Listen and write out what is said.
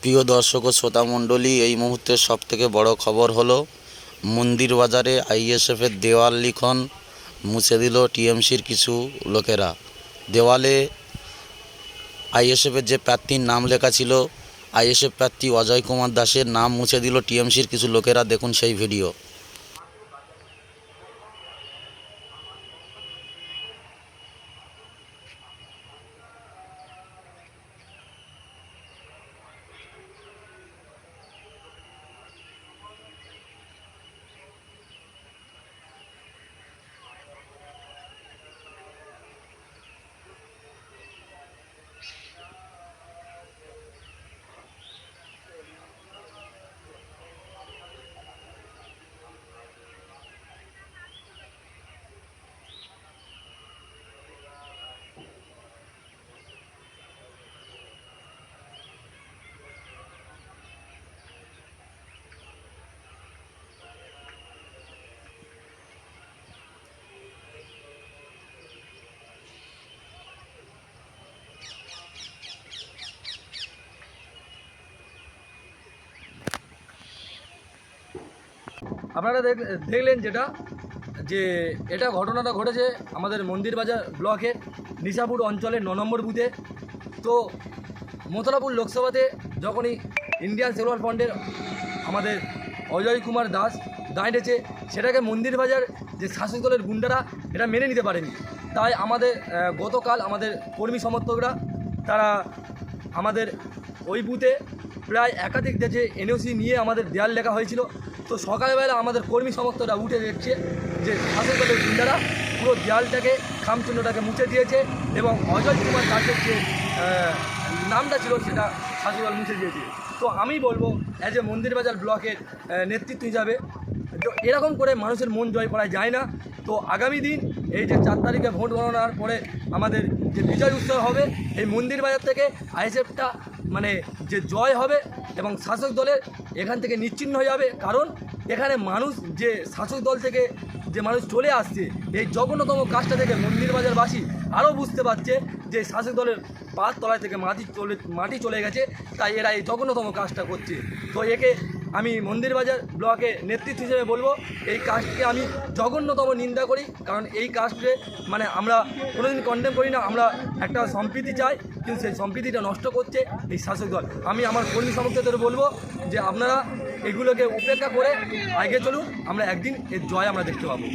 প্রিয় দর্শক ও শ্রোতা মণ্ডলী, এই মুহূর্তে সবথেকে বড় খবর হলো, মন্দির বাজারে আইএসএফের দেওয়াল লিখন মুছে দিল টিএমসির কিছু লোকেরা। দেওয়ালে আইএসএফের যে প্রার্থীর নাম লেখা ছিল আইএসএফ প্রার্থী অজয় কুমার দাসের নাম মুছে দিল টিএমসির কিছু লোকেরা। দেখুন সেই ভিডিও। আপনারা দেখ- দেখলেন যেটা, যে এটা ঘটনাটা ঘটেছে আমাদের মন্দির বাজার ব্লকের নিশাপুর অঞ্চলের ন নম্বর বুথে। তো মথুরাপুর লোকসভাতে যখনই ইন্ডিয়ান সেলুলার ফ্রন্টের আমাদের অজয় কুমার দাস দাঁড়িয়েছে, সেটাকে মন্দির বাজার যে শাসক দলের গুন্ডারা, এটা মেনে নিতে পারেনি। তাই আমাদের গতকাল আমাদের কর্মী সমর্থকরা, তারা আমাদের ওই বুথে প্রায় একাধিক দেশে এনওসি নিয়ে আমাদের দেয়াল লেখা হয়েছিল, তো সকালবেলা আমাদের কর্মী সমর্থকরা উঠে দেখছে যে শাসক দলের গুন্ডারা পুরো দেয়ালটাকে খামচিহ্নটাকে মুছে দিয়েছে এবং অজয় কুমার দাসের যে নামটা ছিল সেটা শাসক দল মুছে দিয়েছে। তো আমি বলব অ্যাজ এ মন্দির বাজার ব্লকের নেতৃত্ব হিসাবে, তো এরকম করে মানুষের মন জয় করা যায় না। তো আগামী দিন এই যে চার তারিখে ভোট গণনার পরে আমাদের যে বিজয় উৎসব হবে, এই মন্দির বাজার থেকে আইএসএফটা মানে যে জয় হবে এবং শাসক দলের এখান থেকে নিশ্চিন্ন হয়ে যাবে। কারণ এখানে মানুষ যে শাসক দল থেকে যে মানুষ চলে আসছে, এই জঘন্যতম কাজটা থেকে মন্দির বাজারবাসী আরও বুঝতে পারছে যে শাসক দলের পাঁচ তলায় থেকে মাটি চলে মাটি চলে গেছে, তাই এরা এই জঘন্যতম কাজটা করছে। তো একে আমি মন্দিরবাজার ব্লকে নেতৃত্ব হিসেবে বলব, এই কাজকে আমি জঘন্যতম নিন্দা করি, কারণ এই কাজকে মানে আমরা কোনোদিন কন্ডেম করি না, আমরা একটা সম্প্রীতি চাই, কিন্তু সেই সম্প্রীতিটা নষ্ট করছে এই শাসক দল। আমি আমার কর্মী সমর্থকদের বলব যে আপনারা এগুলোকে উপেক্ষা করে আগে চলুন, আমরা একদিন এর জয় আমরা দেখতে পাবো।